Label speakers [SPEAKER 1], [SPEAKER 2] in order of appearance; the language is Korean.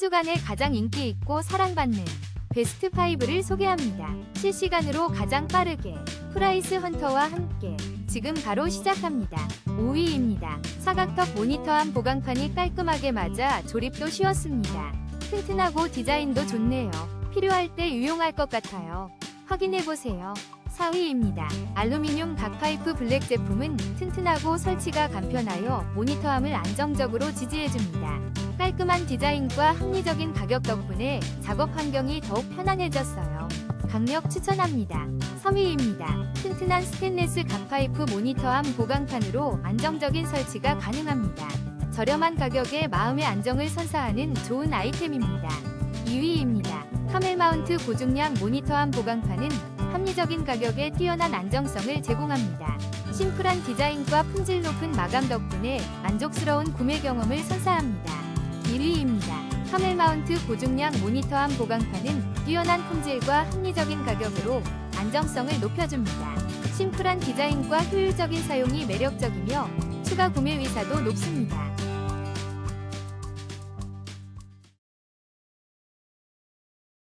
[SPEAKER 1] 주간에 가장 인기 있고 사랑받는 베스트 5를 소개합니다. 실시간으로 가장 빠르게 프라이스 헌터와 함께 지금 바로 시작합니다. 5위입니다. 사각턱 모니터함 보강판이 깔끔하게 맞아 조립도 쉬웠습니다. 튼튼하고 디자인도 좋네요. 필요할 때 유용할 것 같아요. 확인해보세요. 4위입니다. 알루미늄 각파이프 블랙 제품은 튼튼하고 설치가 간편하여 모니터함을 안정적으로 지지해줍니다. 깔끔한 디자인과 합리적인 가격 덕분에 작업 환경이 더욱 편안해졌어요. 강력 추천합니다. 3위입니다. 튼튼한 스테인레스 각파이프 모니터함 보강판으로 안정적인 설치가 가능합니다. 저렴한 가격에 마음의 안정을 선사하는 좋은 아이템입니다. 2위입니다. 마운트 고중량 모니터함 보강판은 합리적인 가격에 뛰어난 안정성을 제공합니다. 심플한 디자인과 품질 높은 마감 덕분에 만족스러운 구매 경험을 선사합니다. 1위입니다. 카멜 마운트 고중량 모니터함 보강판은 뛰어난 품질과 합리적인 가격으로 안정성을 높여줍니다. 심플한 디자인과 효율적인 사용이 매력적이며 추가 구매 의사도 높습니다.